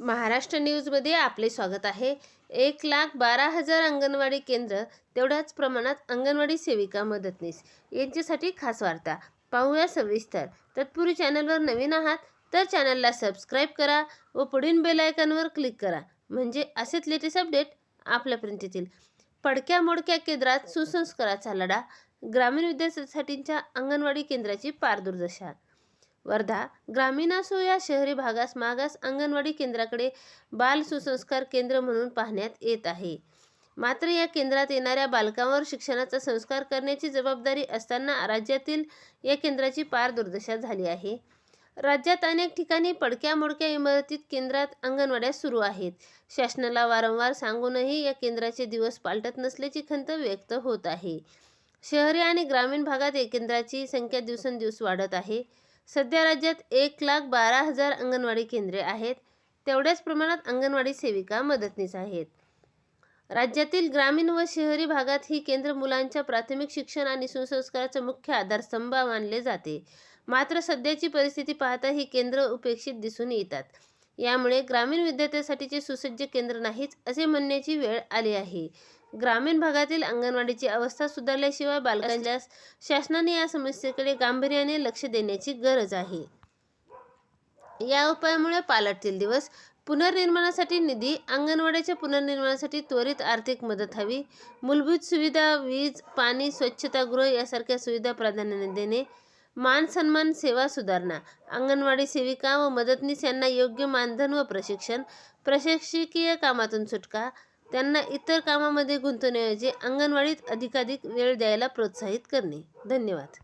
महाराष्ट्र न्यूजमध्ये आपले स्वागत आहे. एक लाख बारा हजार अंगणवाडी केंद्र तेवढ्याच प्रमाणात अंगणवाडी सेविका मदतनीस यांच्यासाठी खास वार्ता. पाहूया सविस्तर. तत्पूर्वी चॅनलवर नवीन आहात तर चॅनलला सबस्क्राईब करा व पुढील बेलायकनवर क्लिक करा. म्हणजे असेच लेटेस्ट अपडेट आपल्यापर्यंत येतील. पडक्या मोडक्या केंद्रात सुसंस्काराचा लढा ग्रामीण विद्यार्थ्यांसाठीच्या अंगणवाडी केंद्राची पारदुर्दशा वर्धा ग्रामीण असो या शहरी भागास मागास अंगणवाडी केंद्राकडे बाल सुसंस्कार केंद्र म्हणून पाहण्यात येत आहे. मात्र या केंद्रात येणाऱ्या बालकांवर शिक्षणाचा संस्कार करण्याची जबाबदारी असताना राज्यातील या केंद्राची पार दुर्दशा झाली आहे. राज्यात अनेक ठिकाणी पडक्या मोडक्या इमारतीत केंद्रात अंगणवाड्या सुरू आहेत. शासनाला वारंवार सांगूनही या केंद्राचे दिवस पालटत नसल्याची खंत व्यक्त होत आहे. शहरी आणि ग्रामीण भागात या केंद्राची संख्या दिवसेंदिवस वाढत आहे. सध्या राज्यात एक लाख बारा हजार अंगणवाडी केंद्रे आहेत. तेवढ्याच प्रमाणात अंगणवाडी सेविका मदतनीस आहेत. राज्यातील ग्रामीण व शहरी भागात ही केंद्र मुलांच्या प्राथमिक शिक्षण आणि सुसंस्काराचा मुख्य आधारस्तंभ मानले जाते. मात्र सध्याची परिस्थिती पाहता ही केंद्र उपेक्षित दिसून येतात. यामुळे ग्रामीण विद्यार्थ्यांसाठीचे सुसज्ज केंद्र नाहीच असे म्हणण्याची वेळ आली आहे. ग्रामीण भागातील अंगणवाडीची अवस्था सुधारल्याशिवाय बालकांच्या शासनाने या समस्येकडे गांभीर्याने लक्ष देण्याची गरज आहे. या उपायामुळे पालटतील दिवस. पुनर्निर्माणासाठी निधी अंगणवाड्याच्या पुनर्निर्माणासाठी त्वरित आर्थिक मदत हवी. मूलभूत सुविधा वीज पाणी स्वच्छतागृह यासारख्या सुविधा प्राधान्याने देणे. मान सन्मान सेवा सुधारणा. अंगणवाडी सेविका व मदतनीस यांना योग्य मानधन व प्रशिक्षण. प्रशासकीय कामातून सुटका. त्यांना इतर कामामध्ये गुंतवण्याऐवजी अंगणवाडीत अधिकाधिक वेळ द्यायला प्रोत्साहित करणे. धन्यवाद.